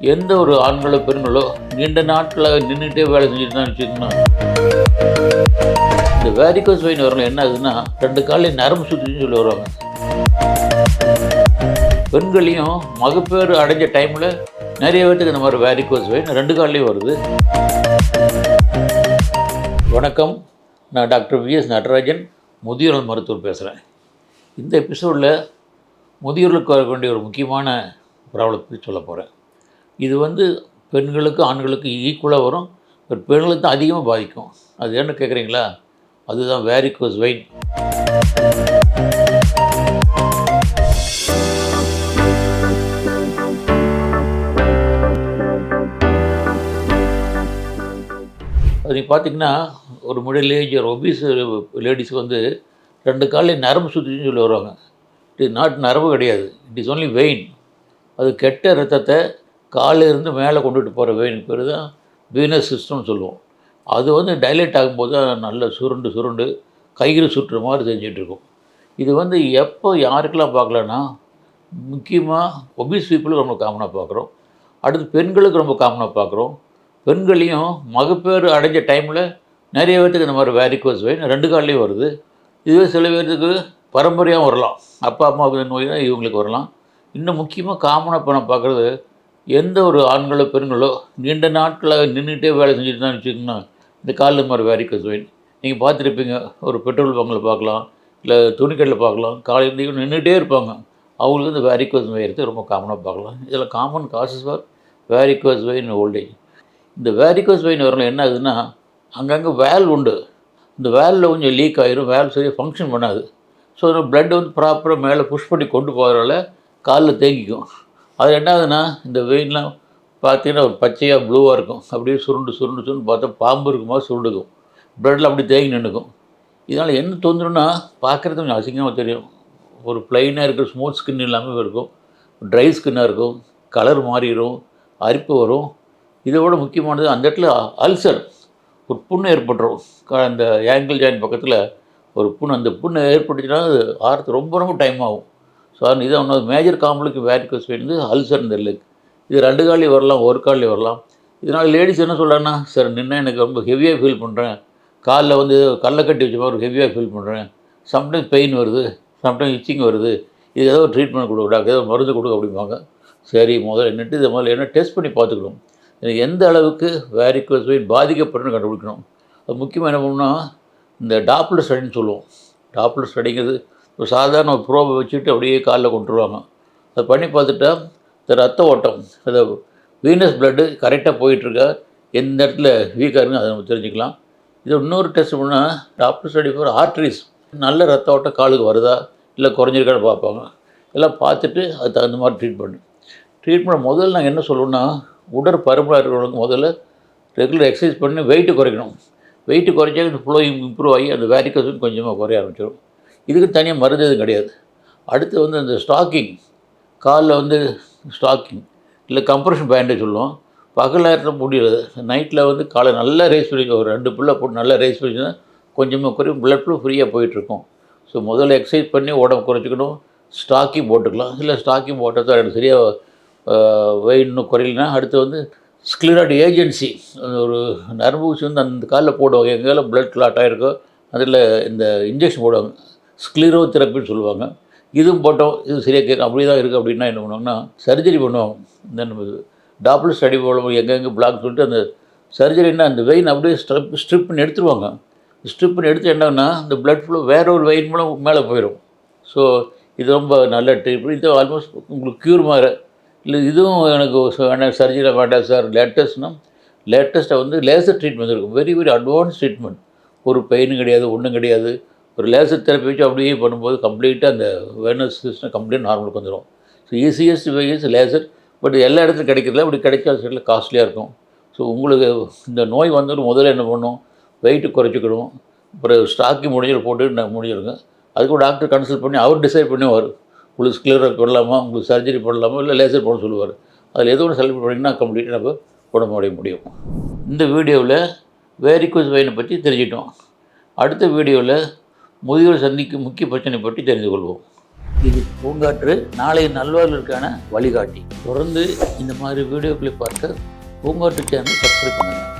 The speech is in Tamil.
எந்த ஒரு ஆண்களோ பெண்களோ நீண்ட நாட்களாக நின்றுட்டே வேலை செஞ்சுட்டு தான் வச்சுக்கோங்க இந்த வேரிகோஸ் வெயின் வரல என்ன ஆகுதுன்னா ரெண்டு காலையும் நரம்பு சுற்றின்னு சொல்லி வருவாங்க. பெண்களையும் மகப்பேறு அடைஞ்ச டைமில் நிறைய பேர்த்துக்கு இந்த மாதிரி வேரிகோஸ் வெயின் ரெண்டு கால்லையும் வருது. வணக்கம். நான் டாக்டர் விஎஸ் நடராஜன் முதியோர் மருத்துவர் பேசுகிறேன் இந்த எபிசோடில் முதியோர்களுக்கு வர வேண்டிய ஒரு முக்கியமான ப்ராப்ளத்தை சொல்ல போகிறேன் இது வந்து பெண்களுக்கு ஆண்களுக்கு ஈக்குவலாக வரும். பட் பெண்களுக்கு தான் அதிகமாக பாதிக்கும். அது என்ன கேட்குறீங்களா அதுதான் வேரிகோஸ் வெயின் அது பார்த்தீங்கன்னா ஒரு மிடில் ஏஜ் ஒரு ஒபீஸ் லேடிஸ்க்கு வந்து ரெண்டு காலையும் நரம்பு சுற்றின்னு சொல்லி வருவாங்க. இட் நாட் நரம்பு கிடையாது. இட் இஸ் ஒன்லி வெயின் அது கெட்ட ரத்தத்தை காலிலிருந்து மேலே கொண்டுட்டு போகிற வெயின் பேர் தான் வீனஸ் சிஸ்டம்னு சொல்லுவோம். அது வந்து டைலேட் ஆகும்போது தான் நல்ல சுருண்டு சுருண்டு கயிறு சுற்றுற மாதிரி தெரிஞ்சிட்ருக்கும் இது வந்து எப்போ யாருக்கெல்லாம் பார்க்கலன்னா முக்கியமாக ஒபிஸ் பீப்புளுக்கு ரொம்ப காமனாக பார்க்குறோம். அடுத்து பெண்களுக்கு ரொம்ப காமனாக பார்க்குறோம். பெண்களையும் மகப்பேறு அடைஞ்ச டைமில் நிறைய பேர்த்துக்கு இந்த மாதிரி வேரிகோஸ் வெயின் ரெண்டு கால்லையும் வருது. இதுவே சில பேர்த்துக்கு பரம்பரையாக வரலாம். அப்பா அம்மாவுக்கு நோய் தான் இவங்களுக்கு வரலாம். இன்னும் முக்கியமாக காமனாக இப்போ நான் பார்க்குறது எந்த ஒரு ஆண்களோ பெண்களோ நீண்ட நாட்களாக நின்றுட்டே வேலை செஞ்சுட்டு தான் வச்சுக்கோங்கன்னா இந்த காலில் மாதிரி வேரிகோஸ் வெயின் நீங்கள் பார்த்துருப்பீங்க ஒரு பெட்ரோல் பங்கில் பார்க்கலாம் இல்லை துணிக்கடையில் பார்க்கலாம் காலையில் நின்றுட்டே இருப்பாங்க. அவங்களுக்கு இந்த வேரிக்கோஸ் வெயிறது ரொம்ப காமனாக பார்க்கலாம். இதில் common causes for varicose vein old age இந்த வேரிக்கோஸ் வெயின் வரல என்ன ஆகுதுன்னா அங்கங்கே வேல் உண்டு. இந்த வேலில் கொஞ்சம் லீக் ஆகிரும் வேல் சரியாக ஃபங்க்ஷன் பண்ணாது. ஸோ பிளட் வந்து ப்ராப்பராக மேலே புஷ் பண்ணி கொண்டு போகிறதால காலில் தேங்கிக்கும். அது என்ன ஆகுதுன்னா இந்த வெயின்லாம் பார்த்தீங்கன்னா ஒரு பச்சையாக ப்ளூவாக இருக்கும். அப்படியே சுருண்டு சுருண்டு சுருண்டு பார்த்தா பாம்பு இருக்குமா சுருண்டுக்கும். ப்ரெட்டில் அப்படி தேங்கி நின்றுக்கும் இதனால் என்ன தொந்தரவுன்னா பார்க்குறது கொஞ்சம் அசிங்கமாக தெரியும். ஒரு ப்ளைனாக இருக்கிற ஸ்மூத் ஸ்கின் இல்லாமல் இருக்கும். ட்ரை ஸ்கின்னாக இருக்கும். கலர் மாறிடும். அரிப்பு வரும். இதை விட முக்கியமானது அந்த இடத்துல அல்சர் ஒரு புண்ணு ஏற்பட்டுரும். அந்த ஆங்கிள் ஜாயின் பக்கத்தில் ஒரு புண்ணு அந்த புண்ணு ஏற்பட்டுச்சுன்னா அது ஆறுத்து ரொம்ப ரொம்ப டைம் ஆகும். ஸோ இது ஒன்று மேஜர் காம்பளுக்கு வேரிகோஸ் வந்து அல்சர் இந்த லெக் இது ரெண்டு காலையும் வரலாம் ஒரு காலையும் வரலாம். இதனால் லேடிஸ் என்ன சொல்கிறாங்கன்னா சார் நின்று எனக்கு ரொம்ப ஹெவியாக ஃபீல் பண்ணுறேன் காலில் வந்து கல்லை கட்டி வச்ச மாதிரி ஹெவியாக ஃபீல் பண்ணுறேன் சம்டைம்ஸ் பெயின் வருது சம்டைம்ஸ் இச்சிங் வருது. இது ஏதோ ட்ரீட்மெண்ட் கொடுக்க டாக்டர் ஏதோ மருந்து கொடுக்க அப்படிம்பாங்க. சரி முதல்ல என்னட்டு இதை முதல்ல என்ன டெஸ்ட் பண்ணி பார்த்துக்கணும். எனக்கு எந்த அளவுக்கு வேரிக்கோஸ் வெயின் பாதிக்கப்படுன்னு கண்டுபிடிக்கணும். அது முக்கியமாக என்ன பண்ணணும்னா இந்த டாப்லர் ஸ்டடின்னு சொல்லுவோம். டாப்லர் ஸ்டடிங்கிறது ஒரு சாதாரண ஒரு ப்ரோபை வச்சுட்டு அப்படியே காலில் கொண்டுருவாங்க அதை பண்ணி பார்த்துட்டா இந்த ரத்த ஓட்டம் அந்த வீனஸ் பிளட்டு கரெக்டாக போயிட்டுருக்கா. எந்த இடத்துல வீக்காக இருக்குன்னு அதை நம்ம தெரிஞ்சுக்கலாம். இது இன்னொரு டெஸ்ட் பண்ணால் டாக்டர் ஸ்டடி ஃபார் ஆர்ட்ரிஸ் நல்ல ரத்த ஓட்டம் காலுக்கு வருதா? இல்லை குறைஞ்சிருக்கான்னு பார்ப்பாங்க. எல்லாம் பார்த்துட்டு அதுக்கு தகுந்த மாதிரி ட்ரீட்மெண்ட் ட்ரீட்மெண்ட் முதல்ல நாங்கள் என்ன சொல்லுவோம்னா உடற்பருமனாக இருக்கிறவங்களுக்கு முதல்ல ரெகுலர் எக்ஸசைஸ் பண்ணி வெயிட்டு குறைக்கணும். வெயிட்டு குறைச்சா இந்த ஃப்ளோயிங் இம்ப்ரூவ் ஆகி அந்த வேரிக்கஸும் கொஞ்சமாக குறைய ஆரம்பிச்சிடும் இதுக்கு தனியாக மருந்து எதுவும் கிடையாது. அடுத்து வந்து அந்த ஸ்டாக்கிங் காலில் வந்து ஸ்டாக்கிங் இல்லை கம்ப்ரெஷன் பேண்டேஜ் சொல்லுவோம். பகல் நேரத்தில் முடியல. நைட்டில் வந்து காலை நல்லா ரேஸ் பண்ணி ஒரு ரெண்டு புல்லை போட்டு நல்லா ரேஸ் பண்ணிச்சுன்னா கொஞ்சமாக குறையும். பிளட் ஃப்ளோ ஃப்ரீயாக போயிட்டுருக்கும். ஸோ முதல்ல எக்ஸசைஸ் பண்ணி உடம்பு குறைச்சிக்கணும். ஸ்டாக்கிங் போட்டுக்கலாம். இல்லை ஸ்டாக்கிங் போட்டது தான் எனக்கு சரியாக வெயிட் இன்னும் குறையலனா அடுத்து வந்து ஸ்க்ளிராய்டு ஏஜென்சி ஒரு நரம்பு ஊசி வந்து அந்த காலில் போடுவாங்க. எங்கேயாலும் பிளட் கிளாட் ஆகிருக்கோ அதில் இந்த இன்ஜெக்ஷன் போடுவாங்க. ஸ்க்ளீரோ தெரப்பின்னு சொல்லுவாங்க. இதுவும் போட்டோம் இது சரியாக கேட்கும் அப்படி தான் இருக்குது அப்படின்னா என்ன பண்ணுவாங்கன்னா சர்ஜரி பண்ணுவோம். இந்த நம்ம ஸ்டடி போடுவோம் எங்கெங்கே பிளாக் சொல்லிட்டு அந்த சர்ஜரின்னா அந்த வெயின் அப்படியே ஸ்ட்ரிப் ஸ்ட்ரிப்னு எடுத்துருவாங்க. ஸ்ட்ரிப்னு எடுத்து என்னன்னா அந்த பிளட் ஃப்ளோ வேற ஒரு வெயின் மூலம் மேலே போயிடும். ஸோ இது ரொம்ப நல்ல ட்ரீட்மெண்ட் இது ஆல்மோஸ்ட் உங்களுக்கு க்யூர் மாதிரி. இல்லை இதுவும் எனக்கு வேணாம் சர்ஜரி வேண்டாம் சார் லேட்டஸ்ட்னா லேட்டஸ்ட்டாக வந்து லேசர் ட்ரீட்மெண்ட் இருக்கும் வெரி வெரி அட்வான்ஸ் ட்ரீட்மெண்ட் ஒரு பெயினும் கிடையாது ஒன்றும் கிடையாது. ஒரு லேசர் தெரப்பி வச்சு அப்படியே பண்ணும்போது கம்ப்ளீட்டாக அந்த வேர்னஸ் சிஸ்டம் கம்ப்ளீட் நார்மலுக்கு வந்துடும் so easiest way is laser but எல்லா இடத்துலையும் கிடைக்கிறதுல அப்படி கிடைக்காத சைடில் காஸ்ட்லியாக இருக்கும். ஸோ உங்களுக்கு இந்த நோய் வந்தது முதல்ல என்ன பண்ணும்? வெயிட்டு குறைச்சிக்கணும் அப்புறம் ஸ்டாக்கி முடிஞ்சல் போட்டு நான் முடிஞ்சிருங்க. அதுக்கு டாக்டர் கன்சல்ட் பண்ணி அவர் டிசைட் பண்ணுவார். உங்களுக்கு ஸ்க்ளீரர் பண்ணலாமா உங்களுக்கு சர்ஜரி பண்ணலாமா? இல்லை லேசர் பண்ண சொல்லுவார். அதில் எது ஒன்று செலக்ட் பண்ணிங்கன்னா கம்ப்ளீட்டாக நம்ம குணமடைய முடியும். இந்த வீடியோவில் வேரிகோஸ் வெயினை பற்றி தெரிஞ்சிட்டோம் அடுத்த வீடியோவில் முதியோர் சந்திக்கும் முக்கிய பிரச்சனை பற்றி தெரிந்து கொள்வோம் இது பூங்காற்று நாளைய நல்வாழ்வுக்கான வழிகாட்டி. தொடர்ந்து இந்த மாதிரி வீடியோக்களை பார்க்க பூங்காற்று சேனல் சப்ஸ்கிரைப் பண்ணுங்கள்